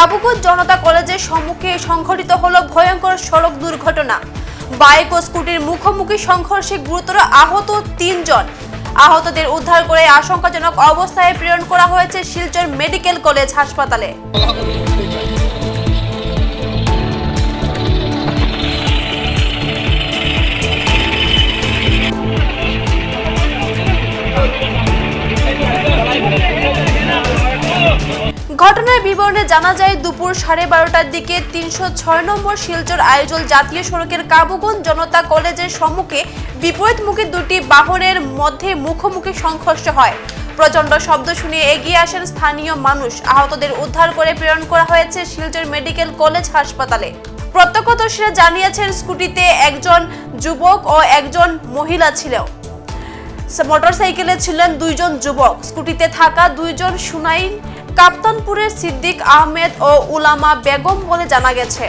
কাবুগঞ্জ জনতা কলেজের সম্মুখে সংঘটিত হল ভয়ঙ্কর সড়ক দুর্ঘটনা। বাইক ও স্কুটির মুখোমুখি সংঘর্ষে গুরুতর আহত তিনজন। আহতদের উদ্ধার করে আশঙ্কাজনক অবস্থায় প্রেরণ করা হয়েছে শিলচর মেডিকেল কলেজ হাসপাতালে। ঘটনার বিবরণে জানা যায়, দুপুর সাড়ে বারোটার দিকে তিনশো ছয় নম্বর শিলচর আয়োজল জাতীয় সড়কের কাবুগঞ্জ জনতা কলেজের সম্মুখে বিপরীতমুখী দুটি বাহনের মধ্যে মুখোমুখি সংঘর্ষ হয়। প্রচণ্ড শব্দ শুনে এগিয়ে আসেন স্থানীয় মানুষ। আহতদের উদ্ধার করে প্রেরণ করা হয়েছে শিলচর মেডিকেল কলেজ হাসপাতালে। প্রত্যক্ষদর্শীরা জানিয়েছেন, স্কুটিতে একজন যুবক ও একজন মহিলা ছিল মোটরসাইকেলে ছিলেন দুইজন যুবক। স্কুটিতে থাকা দুইজন সুনাইন কাপ্তানপুরের সিদ্দিক আহমেদ ও উলামা বেগম বলে জানা গেছে।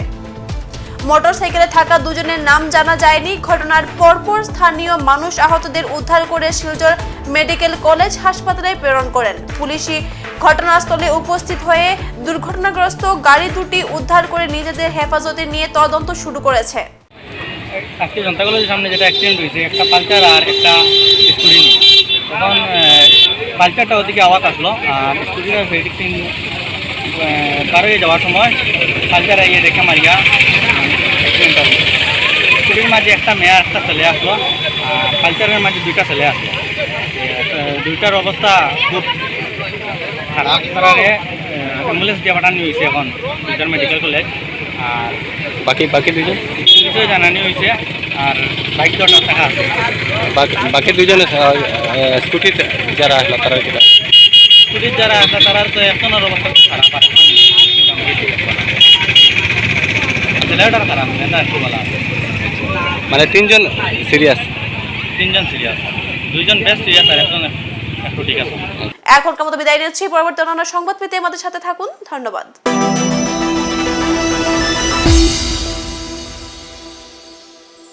মোটরসাইকেলে থাকা দুজনের নাম জানা যায়নি। ঘটনার পরপর স্থানীয় মানুষ আহতদের উদ্ধার করে শিলচর মেডিকেল কলেজ হাসপাতালে প্রেরণ করেন। পুলিশই ঘটনাস্থলে উপস্থিত হয়ে দুর্ঘটনাগ্রস্ত গাড়ি দুটি উদ্ধার করে নিজেদের হেফাজতে নিয়ে তদন্ত শুরু করেছে। আজকে জনতা কলেজের সামনে যেটা অ্যাক্সিডেন্ট হয়েছে, একটা পালচার আর একটা পালচারটা ওদিকে আওয়াজ আসলো। আর স্কুটিটা ভেরিটিং পার যাওয়ার সময় পালচার গিয়ে দেখে মারিয়া অ্যাক্সিডেন্টটা হলো স্কুটির মাঝে একটা মেয়ে একটা ছেলে আসলো। আর পালচারের মাঝে দুইটা ছেলে আসলো। দুইটার অবস্থা খুব খারাপ। তারারে অ্যাম্বুলেন্স দিয়ে পাঠানো হয়েছে এখন ফিউচার মেডিকেল কলেজ আর বাকি বাকি দুজন পুলিশও জানানি হয়েছে আর বাইক দরটা থাকা আছে। বাকি বাকি দুজনে স্কুটি যারা আসলো তারা পুলিশ যারা আছে তারা তো এখনের অবস্থা খারাপ আর এখন মোটামুটি ঠিক আছে। ছেলেটার খারাপ নেতা একটু বলা আছে। মানে তিনজন সিরিয়াস তিনজন সিরিয়াস দুইজন বেশ সিরিয়াস আর একজন একটু ঠিক আছে। এখনকার মতো বিদায় নিচ্ছি পরবর্তী অন্যান্য সংবাদ পেতে আমাদের সাথে থাকুন। ধন্যবাদ।